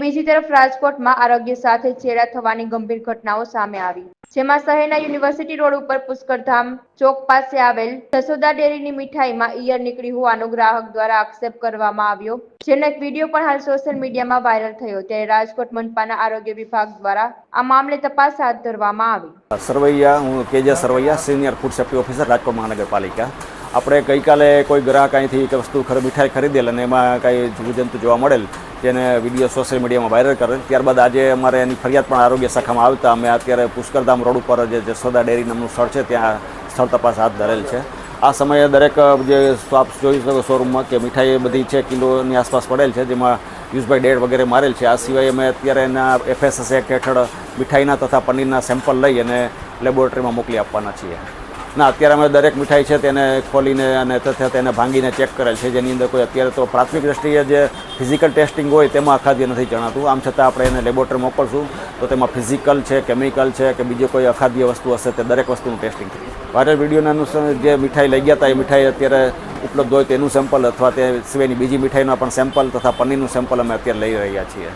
બીજી તરફ રાજકોટમાં આરોગ્ય સાથે ચેડા થવાની ગંભીર ઘટનાઓ સામે આવી. જેમાં શહેરના યુનિવર્સિટી રોડ ઉપર પુષ્કરધામ ચોક પાસે આવેલ જસોદા ડેરીની મીઠાઈમાં ઈયર નીકળી હોવાનો ગ્રાહક દ્વારા આક્ષેપ કરવામાં આવ્યો, જેનો એક વીડિયો પણ હાલ સોશિયલ મીડિયામાં વાયરલ થયો, ત્યારે રાજકોટ મનપાના આરોગ્ય વિભાગ દ્વારા આ મામલે તપાસ હાથ ધરવામાં આવી. સરવૈયા, હું K J Sarvaiya, senior food safety officer, Rajkot મહાનગરપાલિકા. આપણે ગઈકાલે કોઈ ગ્રાહક અહીંથી એક વસ્તુ મીઠાઈ ખરીદેલ અને એમાં કાંઈ જીવજંતુ જોવા મળેલ જેને વીડિયો સોશિયલ મીડિયામાં વાયરલ કરેલ ત્યારબાદ આજે અમારે એની ફરિયાદ પણ આરોગ્ય શાખામાં આવતા અમે અત્યારે પુષ્કરધામ રોડ ઉપર જે જસોદા ડેરી નામનું સ્થળ છે, ત્યાં સ્થળ તપાસ હાથ ધરેલ છે. આ સમયે દરેક જે શોપ જોઈ શકો શોરૂમમાં કે મીઠાઈ બધી છે, કિલોની આસપાસ પડેલ છે, જેમાં યુઝબાઈ ડેડ વગેરે મારેલ છે. આ સિવાય અમે અત્યારે એના એફએસએસ એક્ટ હેઠળ મીઠાઈના તથા પનીરના સેમ્પલ લઈ અને લેબોરેટરીમાં મોકલી આપવાના છીએ. ના, અત્યારે અમે દરેક મીઠાઈ છે તેને ખોલીને અને તથા તેને ભાંગીને ચેક કરેલ છે. જેની અંદર કોઈ અત્યારે તો પ્રાથમિક દ્રષ્ટિએ જે ફિઝિકલ ટેસ્ટિંગ હોય તેમાં અખાદ્ય નથી જણાતું. આમ છતાં આપણે એને લેબોરેટરી મોકલશું તો તેમાં ફિઝિકલ છે કેમિકલ છે કે બીજી કોઈ અખાદ્ય વસ્તુ હશે તે દરેક વસ્તુનું ટેસ્ટિંગ વાયરલ વિડીયોના અનુસાર જે મીઠાઈ લઈ ગયા હતા એ મીઠાઈ અત્યારે ઉપલબ્ધ હોય તેનું સેમ્પલ અથવા તે સિવાયની બીજી મીઠાઈના પણ સેમ્પલ તથા પનીરનું સેમ્પલ અમે અત્યારે લઈ રહ્યા છીએ.